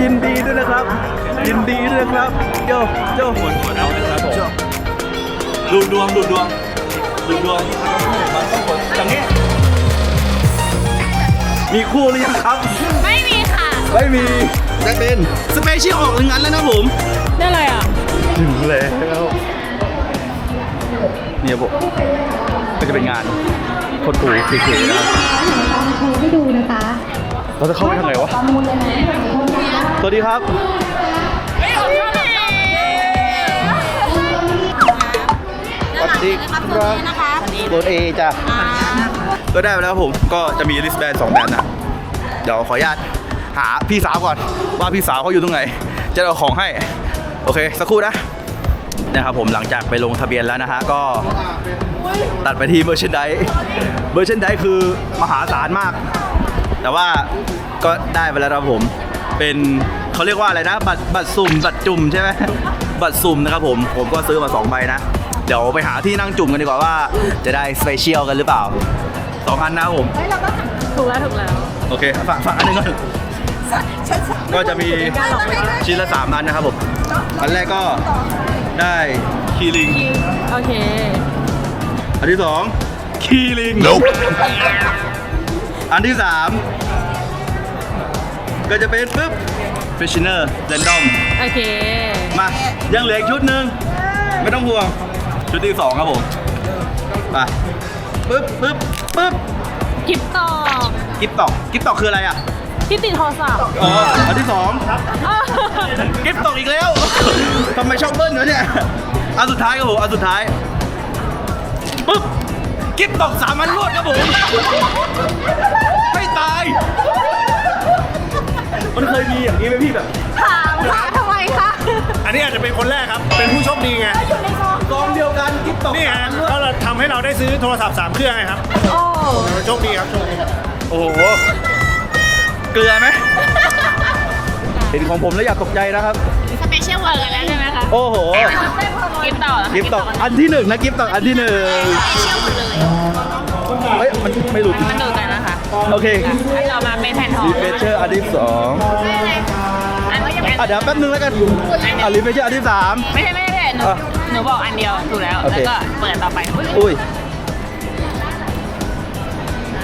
ยินดีด้วยนะครับ ยินดีด้วยนะครับโยโยกดกดเอานะครับผมดูดวงดูดวงดูดวงมันต้องกดอย่างนี้ มีคู่หรือยังครับ ไม่มีค่ะ ไม่มีจะเป็นสเปเชียลออกหนึ่งอันแล้วนะผมได้อะไรอะถึงแล้วเนี่ยผมก็จะเป็นงานคนถูเคเคนะครับโชว์ให้ดูนะคะเราจะเข้าไปทางไหนวะ วัสดีครับ สวัสดีครับโดนเอจ้ะก็ได้ไปแล้วครับผม ก็จะมีลิสแบนสองแบรนด์นะ เดี๋ยวขออนุญาตหาพี่สาวก่อน ว่าพี่สาวเขาอยู่ตรงไหน จะเอาของให้ โอเค สักครู่นะ นะครับผมหลังจากไปลงทะเบียนแล้วนะฮะ ก็ตัดไปที่เมอร์เชนไดเมอร์เชนไดคือมหาศาลมาก แต่ว่าก็ได้ไปแล้วครับผม เป็น เขาเรียกว่าอะไรนะ บัตรบัตรสุ่มบัตรจุ่มใช่ไหมบัตรสุ่มนะครับผมผมก็ซื้อมา2ใบนะ เดี๋ยวไปหาที่นั่งจุ่มกันดีกว่าว่า จะได้สเปเชียลกันหรือเปล่าสองอันนะครับผมถูกแล้วถูกแล้วโอเคฝากฝากอันหนึงก่อนก็จะมีชิ้นละสามอันนะครับผมอันแรกก็ได้คีริง โอเค อันที่สองคีริง อันที่สามก็จะเป็นปึ๊บ ฟิชเนอร์เรนดอมโอเค มายังเหลืออีกชุดหนึ่งไม่ต้องห่วง ชุดที่สองครับผมไปปึ๊บปึ๊บปึ๊บกิฟต์ต่อกิฟตอกกิฟตอกคืออะไรอะที่ติดโทรศัพท์อ๋ออันที่สองกิฟตกอีกแล้วทำไมชอบเบิ้ลวะเนี่ยอันสุดท้ายครับผมอันสุดท้ายปึ๊บกิฟตกสามอันรวดครับผมไม่ตาย มันเคยมีอย่างนี้ไหมพี่แบบ ถามค่ะทำไมคะอันนี้อาจจะเป็นคนแรกครับ เป็นผู้โชคดีไงกองเดียวกันกิฟตกนี่สาฮะมอันรวดก็เราทำให้เราได้ซื้อโทรศัพท์ 3 เครื่องไงครับ โอ้โชคดีครับ โชคดี โอ้โห เกลือไหมเห็นของผมแล้วอย่าตกใจนะครับ สเปเชียลเวอร์แล้วใช่ไหมคะโอ้โห กิฟต์ต่อเหรอคะกิฟตกอันที่หนึ่งนะกิฟตกอันที่หนึ่งสเปเชียลหมดเลย เฮ้ย มันไม่หลุด มันดูกันนะคะ โอเคอันต่อมาเป็นแผ่นทองรีเฟชเชอร์อันที่สองอันนี้ยังอะเดี๋ยวแป๊บนึงแล้วกันอะรีเฟชเชอร์อันที่สามไม่ใช่ไม่ใช่ไม่ใช่หนูอะหนูบอกอันเดียวถูกแล้วโอเคแล้วก็เปิดต่อไปอุ๊ยอุ้ย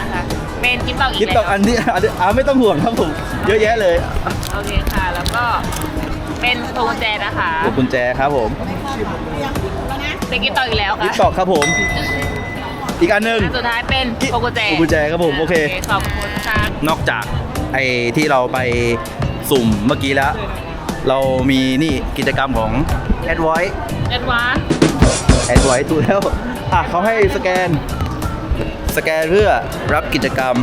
นะคะเป็นกิฟต์ต่ออีคิดกตกอันที่อันที่อ่าไม่ต้องห่วงครับผมเยอะแยะเลยโอเคค่ะแล้วก็เป็นพวงกุญแจนะคะขอบกุญแจครับผมเป็นกิฟต์ต่ออีกแล้วคิค่ะดตกครับผม อีกอันหนึ่งอันสุดท้ายเป็นพวงกุญแจพวงกุญแจครับผมโอเค ขอบคุณค่ะนอกจากไอ้ที่เราไปสุ่มเมื่อกี้แล้ว เรามีนี่กิจกรรมของ a d v o i c e เอ็ดวาน a d v o i c e ถูกแล้ว อะเขาให้สแกน สแกนเพื่อรับกิจกรรม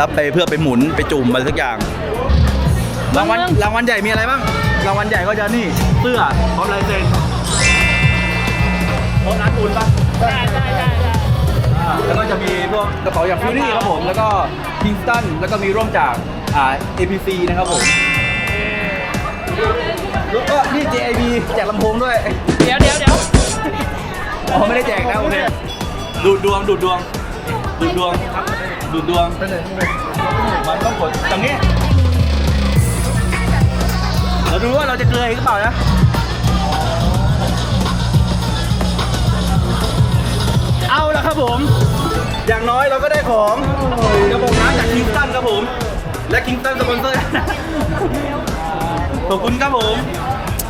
รับไปเพื่อไปหมุนไปจุ่มอะไรสักอย่าง รางวัลรางวัลใหญ่มีอะไรบ้าง รางวัลใหญ่ก็จะนี่เสื้อพร้อมลายเซ็นพร้อมร้านปูนปะใช่ใช่ใช่ใช่อ่า แล้วก็จะมีพวกกระเป๋าอย่างฟิวรี่ครับผม แล้วก็คิงสตันแล้วก็มีร่วมจากอ่า APC นะครับผมแล้วก็นี่ JIB แจกลำโพงด้วย เดี๋ยวเดี๋ยวเดี๋ยวอ๋อไม่ได้แจกนะโอเคดูดดวงดูดดวงดูดดวงดูดดวงมันต้องกดอย่างนี้เราดูว่าเราจะเกลืออีกหรือเปล่านะ เอาละครับผม อย่างน้อยเราก็ได้ของกระบอกน้ำจากคิงตันครับผม และคิงตันสปอนเซอร์นะขอบคุณครับผม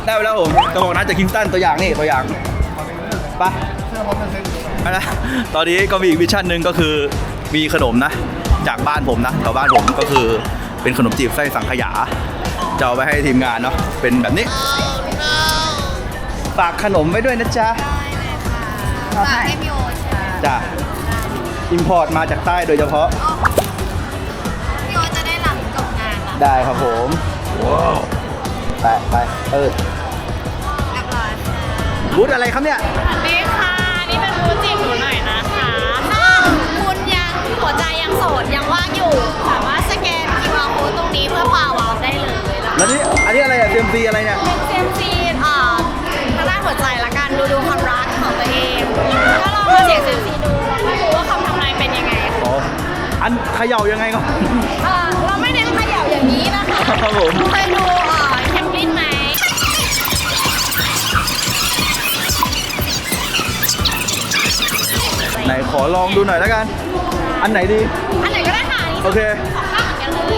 ได้ไปแล้วผมกระบอกน้ำจากคิงตันตัวอย่างนี่ตัวอย่างไปไปนะตอนนี้ก็มีอีกมิชชั่นหนึ่งก็คือมีขนมนะ จากบ้านผมนะแถวบ้านผมก็คือเป็นขนมจีบไส้สังขยาจะเอาไปให้ทีมงานเนาะเป็นแบบนี้ฝากขนมไว้ด้วยนะจ๊ะฝากให้พี่โอ ชจ้ะอิมพอร์ตมาจากใต้โดยเฉพาะ พี่โอจะได้หลังจบงานอะได้ครับผมไปไปเออเรียบร้อยบูธอะไรครับเนี่ยนี่ค่ะ นี่เป็นมูจิบหนูหน่อยนะคะถ้าคุณยังหัวใจยังโสดยังว่างอยู่สามารถสแกน QR code ตรงนี้เพื่อปาวาวได้เลยแล้วแล้วนี่อันนี้อะไรอะเซมซีอะไรเนี่ยเซมซีอ่าทางด้าน หัวใจละกันดูดูความรักของตัวเองก็ลองมาเสี่ยงเซียมซีดูไม่รู้ว่าคำทำนายเป็นยังไงอ๋ออันเขย่ายังไงก็เราไม่เน้นเขย่าอย่างนี้นะคะครับผม เคยดูอ่อคินไหมไหนขอลองดูหน่อยแล้วกัน อันไหนดี อันไหนก็ได้ค่ะโอเคอเ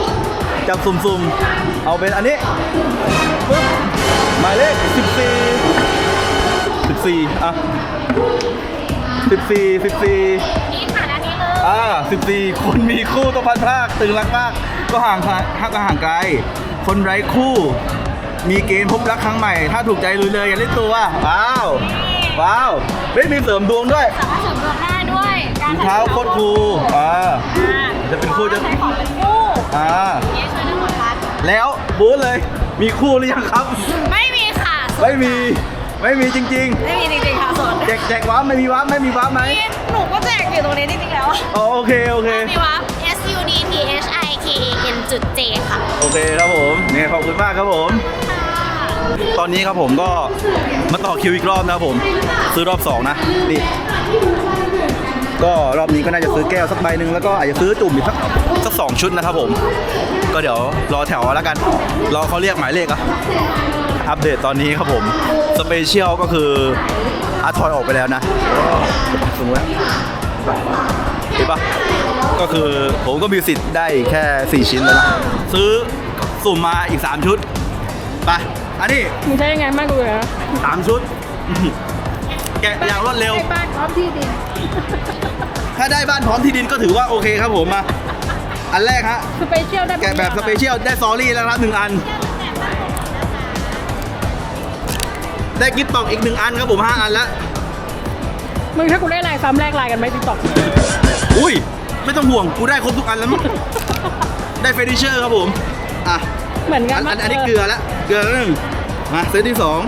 หจับสุ่มๆ เอาเป็นอันนี้ปึ๊บหมายเลข 14 14อะ14 14นี่ค่ะอันนี้เลยอ่า14คนมีคู่ต้องพันพรากตึงรักมาก ก็ห่างไกลก็ห่างไกล คนไร้คู่ มีเกณฑ์พบรักครั้งใหม่ ถ้าถูกใจลุยเลยอย่าเล่นตัวว้าวว้าวไม่มีเสริมดวงด้วยสามารถเสริมดวงได้ด้วยการรองเท้าโคตรคูลอ่าอ่าจะเป็นคู่จะใช้ของเป็นคู่อ่านี่ช่วยได้หมดครับแล้วบูธเลยมีคู่หรือยังครับ ไม่มีค่ะโสดไม่มี ไม่มีจริงไม่มีจริงๆค่ะโสดๆแจกแจกว้าร์ปไม่มีว้าร์ปไม่มีว้าร์ปไหมนี่หนูก็แจกอยู่ตรงนี้จริงๆแล้วอ๋อโอเคโอเค มีว่า S U D T H I K A N จุด J ค่ะ โอเคครับผมเนี่ยขอบคุณมากครับผม ตอนนี้ครับผมก็มาต่อคิวอีกรอบนะครับผม ซื้อรอบสองนะนี่ก็รอบนี้ก็น่าจะซื้อแก้วสักใบหนึ่งแล้วก็อาจจะซื้อจุ่มอีกสักสักสองชุดนะครับผม ก็เดี๋ยวรอแถวแล้วกัน รอเขาเรียกหมายเลขอะอัปเดตตอนนี้ครับผม สเปเชียลก็คืออาร์ทอยออกไปแล้วนะสมมติเห็นปะก็คือผมก็มีสิทธิ์ได้แค่ 4 ชิ้นแล้วนะซื้อสุ่มมาอีก 3 ชุดไปอันนี้มึงใช้ยังไงมากกูเลยนะสามชุด แกะอย่างรวดเร็วบ้านพร้อมที่ดิน ถ้าได้บ้านพร้อมที่ดินก็ถือว่าโอเคครับผมมา อันแรกฮะสเปเชียลได้แกะแบบสเปเชียลได้ซอรี่แล้วนะครับหนึ่งอัน ได้กิฟต์ตอกอีกหนึ่งอันครับผมห้าอันแล้ว มึงถ้ากูได้ลายซ้ำแรกลายกันไหมติ๊กต็อกอุ้ย ไม่ต้องห่วงกูได้ครบทุกอันแล้วมั้งได้เฟรนิเชอร์ครับผม อะเหมือนกัอันนอันอันนี้เกลือแล้วเกลือแล้วหนึ่งมาเซตที่สอง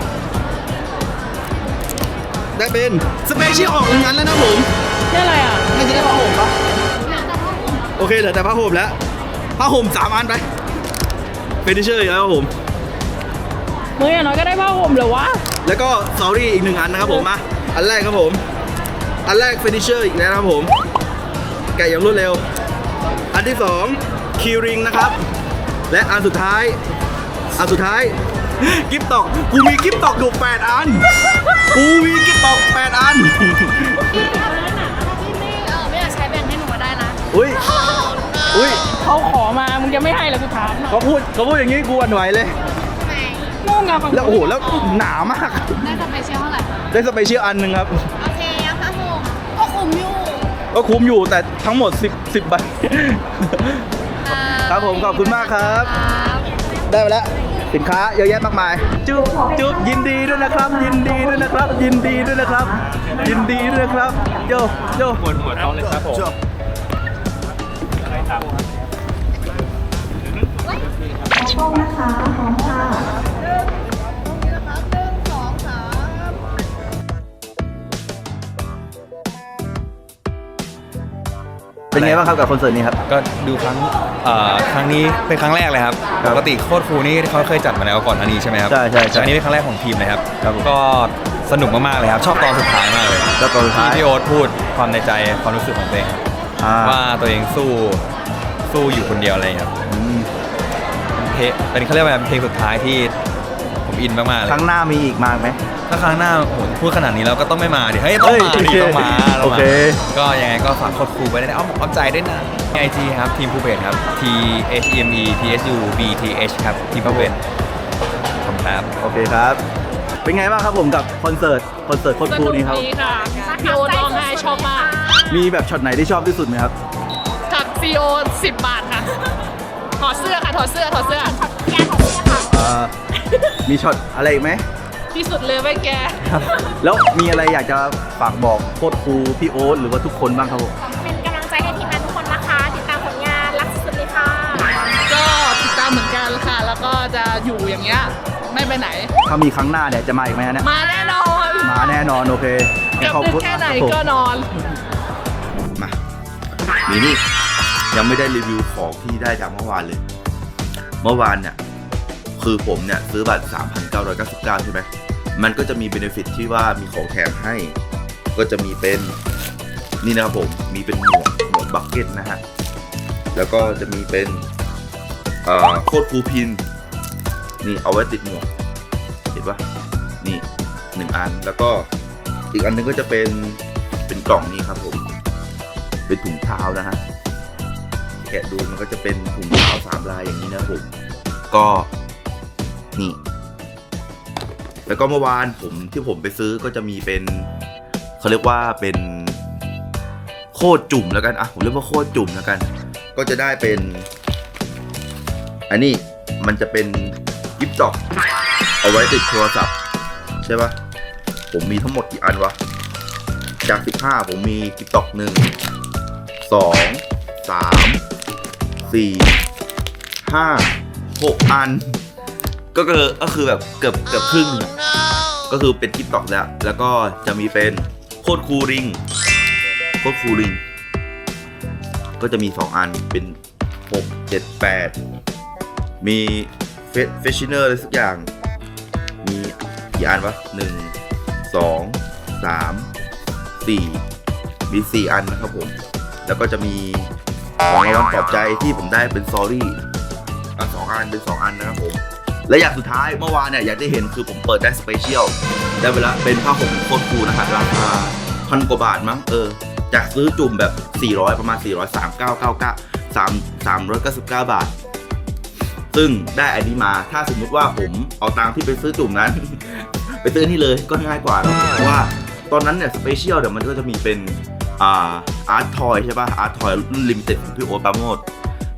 ได้เป็นสเปเชียลออกหนึ่งอันแล้วนะผมนี่อะไรอะไม่ใช่ได้ผ้าห่มปะ โอเคเหลือแต่ผ้าห่มแล้วผ้าห่มสามอันไปเฟรนิเชอร์อีกแล้วครับผม มึงอย่างน้อยก็ได้ผ้าห่มเหรอวะ แล้วก็ซอรี่อีกหนึ่งอันนะครับผมมาอันแรกครับผม อันแรกเฟรนิเชอร์อีกแล้วนะครับผม แกะอย่างรวดเร็ว อันที่สองคีริงนะครับ และอันสุดท้าย อันสุดท้ายกิฟตอกกูมีกิฟตอกอยู่แปดอัน กูมีกิฟตอกแปดอัน อุ้ยอุ้ยเขาขอมา มึงจะไม่ให้เหรอกูถามหน่อยเขาพูดเขาพูดอย่างนี้กูหวั่นไหวเลยไหนงงอะฝั่งแล้วโอ้โหแล้วหนามาก ได้สเปเชียลเท่าไหร่คะได้สเปเชียลอันหนึ่งครับ โอเคยังค่ะผมก็คุ้มอยู่ก็คุ้มอยู่แต่ทั้งหมด 10 10ใบครับผมขอบคุณมากครับได้ไปแล้วสินค้าเยอะแยะมากมาย จุ๊บจุ๊บยินดีด้วยนะครับ ยินดีด้วยนะครับ ยินดีด้วยนะครับ ยินดีด้วยนะครับโยโยหัวหัวท้องเลยครับผม เป็นไงบ้างครับกับคอนเสิร์ตนี้ครับ ก็ดูครั้งเอ่อครั้งนี้เป็นครั้งแรกเลยครับครับปกติโคตรครูนี่เขาเคยจัดมาแล้วก่อนอันนี้ใช่ไหมครับใช่ใช่ใช่แต่อันนี้เป็นครั้งแรกของทีมเลยครับครับผมก็สนุกมากๆเลยครับ ชอบตอนสุดท้ายมากเลยแล้วตอนสุดท้ายที่พี่โอ๊ตพูดความในใจความรู้สึกของตัวเองครับอ่าว่าตัวเองสู้ สู้อยู่คนเดียวอะไรอย่างเงี้ยครับอืมเพลงเป็นเขาเรียกว่าเพลงสุดท้ายที่ผมอินมากๆเลยครั้งหน้ามีอีกมากไหม ถ้าครั้งหน้าโอ้โหพูดขนาดนี้แล้วก็ต้องไม่มาดิเฮ้ยต้องเฮ้ยมาดิโอเคต้องมาต้โอองมาเคก็ยังไงก็ฝากโคตรครูไว้ในอ้อมอ้อมใจด้วยนะไอจีครับทีมภูเบศครับ T H E M E T S U B T H ครับทีมภูเบศขอบคุณครับ โอเคครับ เป็นไงบ้างครับผมกับคอนเสิร์ตคอนเสิร์ตโคตรคูลนี้ครับ ดีค่ะพี่โอตร้องไห้ชอบมาก มีแบบช็อตไหนที่ชอบที่สุดไหมครับ จากซีโอสิบบาทค่ะ ถอดเสื้อค่ะ ถอดเสื้อ ถอดเสื้อ แกของเสื้อค่ะอ่ามีช็อตอะไรอีกไหมที่สุดเลยไว้ยแกครับแล้วมีอะไรอยากจะฝากบอกโคตรครูพี่โอ๊ตหรือว่าทุกคนบ้างครับผม เป็นกำลังใจให้ทีมงานทุกคนนะคะ ติดตามผลงานรักสุดๆเลยค่ะ ก็ติดตามเหมือนกันค่ะ แล้วก็จะอยู่อย่างเงี้ย ไม่ไปไหน ถ้ามีครั้งหน้าเนี่ยจะมาอีกไหมฮะเนี่ยมาแน่นอนมาแน่นอนโอเคเกับดึกแค่ไหนก็นอน มานี่นี่ ยังไม่ได้รีวิวของที่ได้จากเมื่อวานเลย เมื่อวานเนี่ยคือผมเนี่ยซื้อบัตร 3,999 ใช่ไหมมันก็จะมีเบนฟิตที่ว่ามีของแถมให้ ก็จะมีเป็นนี่นะครับผม มีเป็นหมวกหมวกบักเก็ตนะฮะ แล้วก็จะมีเป็นโคตรคูพิน นี่เอาไว้ติดหมวก เห็นปะนี่หนึ่งอัน แล้วก็อีกอันหนึงก็จะเป็นเป็นกล่องนี้ครับผม เป็นถุงเท้านะฮะ แกะดูมันก็จะเป็นถุงเท้าสามลายอย่างนี้นะผมก็นี่ แล้วก็เมื่อวานผมที่ผมไปซื้อก็จะมีเป็นเขาเรียกว่าเป็นโคตรจุ่มแล้วกันอะผมเรียกว่าโคตรจุ่มแล้วกัน ก็จะได้เป็น อันนี้มันจะเป็นยิปต็อกเอาไว้ติดโทรศัพท์ ใช่ปะผมมีทั้งหมดกี่อันวะ จาก 15 ผมมีกิปต็อกหนึ่งสองสาม สี่ห้าหกอัน ก็คือก็คือแบบเกือบเกือบครึ่งหนึ่งอะก็คือเป็นกิปต็อกแล้ว แล้วก็จะมีเป็นโคตรคูริงโคตรคูริง ก็จะมี 2 อันเป็น 6 7 8 มีเฟเฟชเนอร์อะไรสักอย่าง มีกี่อันวะหนึ่งสองสามสี่มีสี่อันนะครับผม แล้วก็จะมี ของรางวัลปลอบใจที่ผมได้เป็นซอรี่อันสองอันเป็นสองอันนะครับผมและอย่างสุดท้ายเมื่อวานเนี่ยอยากได้เห็นคือผมเปิดได้สเปเชียลได้เวลาเป็นผ้าห่มโคตรคูลนะฮะราคาพันกว่าบาทมั้งเออจากซื้อจุ่มแบบ 400 ประมาณ400 3999 3 399 บาท ซึ่งได้อันนี้มาถ้าสมมุติว่าผมเอาตังที่ไปซื้อจุ่มนั้น ไปซื้อนี่เลยก็ง่ายกว่าเพราะว่าตอนนั้นเนี่ยสเปเชียลเดี๋ยวมันก็จะมีเป็น อ่าอาร์ตทอยใช่ป่ะอาร์ตทอยรุ่นลิมิเต็ดของพี่โอ๊ตปราโมด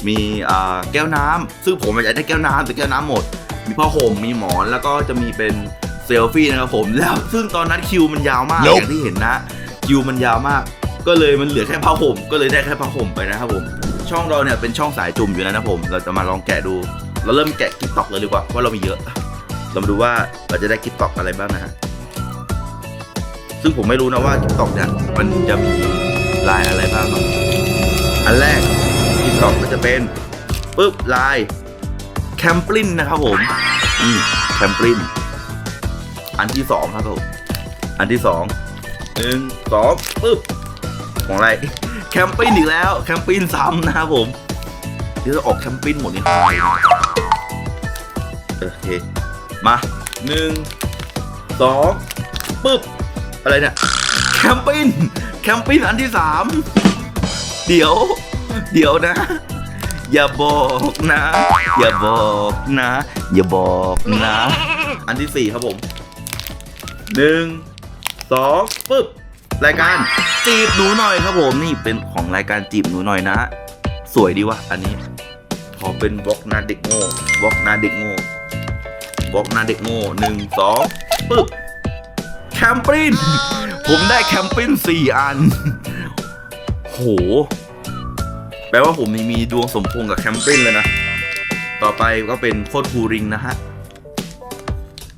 มีอ่าแก้วน้ำซึ่งผมอยากได้แก้วน้ำแต่แก้วน้ำหมด มีผ้าห่มมีหมอนแล้วก็จะมีเป็นเซลฟี่นะครับผมแล้วซึ่งตอนนั้นคิวมันยาวมากอย่างที่เห็นนะคิวมันยาวมาก ก็เลยมันเหลือแค่ผ้าห่มก็เลยได้แค่ผ้าห่มไปนะครับผมช่องเราเนี่ยเป็นช่องสายจุ่มอยู่แล้วนะผม เราจะมาลองแกะดู เราเริ่มแกะกิ๊กตอกเลยดีกว่าเพราะเรามีเยอะ เรามาดูว่าเราจะได้กิ๊กตอกอะไรบ้างนะฮะ ซึ่งผมไม่รู้นะว่ากิ๊กตอกเนี่ยมันจะมีลายอะไรบ้างเนอะอันแรกกิ๊กตอกก็จะเป็นปึ๊บลายแคมปลินนะครับผมนี่แคมปลินอันที่สองครับผมอันที่สองหนึ่งสองปึ๊บของอะไรแคมปิ้งอีกแล้วแคมปิ้งซ้ำนะครับผมเดี๋ยวจะออกแคมปิ้งหมดนี่โอเคมาหนึ่งสองปึ๊บ อะไรเนี่ยแคมปิ้งแคมปิ้งอันที่สามเดี๋ยว เดี๋ยวนะ อย่าบอกนะ อย่าบอกนะ อย่าบอกนะ อันที่สี่ครับผมหนึ่งสองปึ๊บรายการจีบหนูหน่อยครับผมนี่เป็นของรายการจีบหนูหน่อยนะ สวยดีวะอันนี้ขอเป็นบล็อกหนาเด็กโง่บล็อกหนาเด็กโง่บล็อกหนาเด็กโง่หนึ่งสองปึ๊บแค มปิ้น ผมได้แคมปิ้นสี่อัน โห แปลว่าผมนี่มีดวงสมพงกับแคมปิ้นเลยนะ ต่อไปก็เป็นโคตรคูริงนะฮะ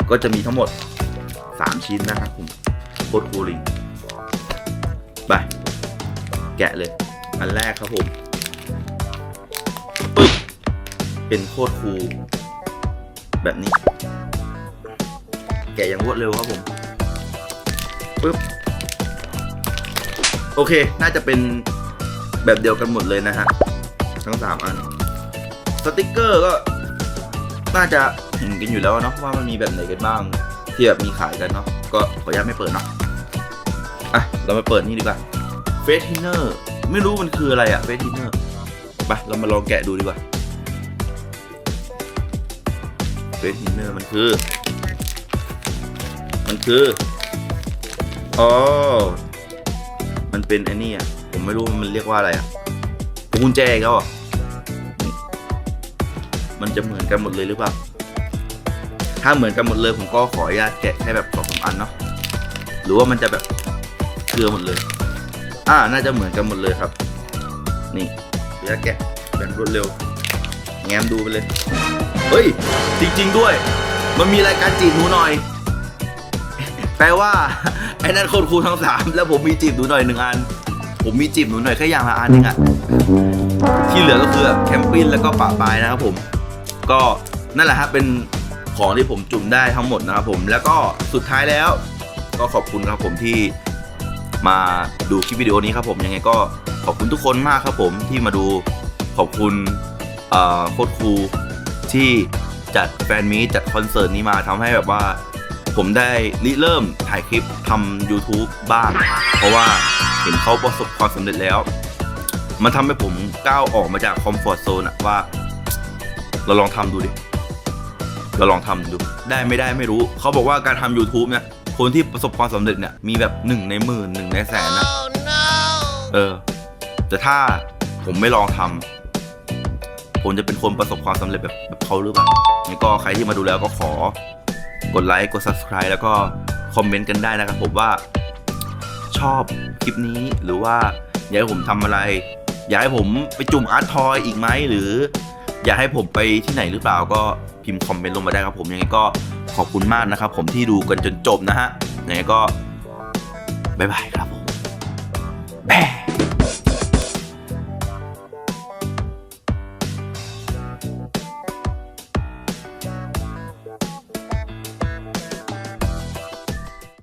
ก็จะมีทั้งหมด3ชิ้นนะครับผมโคตรคูริง ไป แกะเลย อันแรกครับผมปึ๊บเป็นโคตรคูแบบนี้ แกะอย่างรวดเร็วครับผม ปึ๊บโอเค น่าจะเป็นแบบเดียวกันหมดเลยนะฮะ ทั้งสามอัน สติกเกอร์ก็ น่าจะเห็นกันอยู่แล้วเนาะว่ามันมีแบบไหนกันบ้าง ที่แบบมีขายกันเนาะ ก็ขออนุญาตไม่เปิดเนาะ อะ เรามาเปิดนี่ดีกว่าเฟสทินเนอร์ไม่รู้มันคืออะไรอะเฟสทินเนอร์ไปเรามาลองแกะดูดีกว่าเฟสทินเนอร์มันคือ มันคือ อ๋อ มันเป็นไอ้นี่อะผมไม่รู้มันเรียกว่าอะไรอะพวงกุญแจอีก็อะมันจะเหมือนกันหมดเลยหรือเปล่า ถ้าเหมือนกันหมดเลยผมก็ขออนุญาตแกะแค่แบบสองสามอันเนาะ หรือว่ามันจะแบบเครือหมดเลย อ่า น่าจะเหมือนกันหมดเลยครับ นี่เดี๋ยวแกะแบบรวดเร็ว แง้มดูไปเลย เฮ้ย จริง ๆ ด้วย มันมีรายการจีบหนูหน่อย แปลว่าไอ้นั่นคนครูทั้งสามแล้วผมมีจีบหนูหน่อยหนึ่งอัน ผมมีจีบหนูหน่อยแค่อย่างละอันเองอะที่เหลือก็คือแคมปิ้งแล้วก็ปะปลายนะครับผม ก็นั่นแหละครับเป็นของที่ผมจุ่มได้ทั้งหมดนะครับผมแล้วก็สุดท้ายแล้ว ก็ขอบคุณครับผมที่มาดูคลิปวิดีโอนี้ครับผมยังไงก็ขอบคุณทุกคนมากครับผมที่มาดูขอบคุณโค้ชครูที่จัดแฟนมีจัดคอนเสิร์ตนี้มาทำให้แบบว่า ผมได้ริเริ่มถ่ายคลิปทำ YouTube บ้าง เพราะว่าเห็นเขาประสบความสำเร็จแล้ว มันทำให้ผมก้าวออกมาจากคอมฟอร์ทโซนอะว่า เราลองทำดูดิ เราลองทำดู ได้ไม่ได้ไม่รู้ เขาบอกว่าการทำ YouTube เนี่ย คนที่ประสบความสำเร็จเนี่ยมีแบบหนึ่งในหมื่นหนึ่งในแสนนะเออ แต่ถ้าผมไม่ลองทำผมจะเป็นคนประสบความสำเร็จแบบแบบเขาหรือเปล่างั้นก็ใครที่มาดูแล้วก็ขอ กดไลค์กด subscribe แล้วก็คอมเมนต์กันได้นะครับผมว่าชอบคลิปนี้หรือว่าอยากให้ผมทำอะไร อยากให้ผมไปจุ่มอาร์ตทอยอีกไหมหรือ อยากให้ผมไปที่ไหนหรือเปล่าก็พิมพ์คอมเมนต์ลงมาได้ครับผมยังไงก็ขอบคุณมากนะครับ ผมที่ดูกันจนจบนะฮะยังไงก็บ๊ายบายครับผมแบ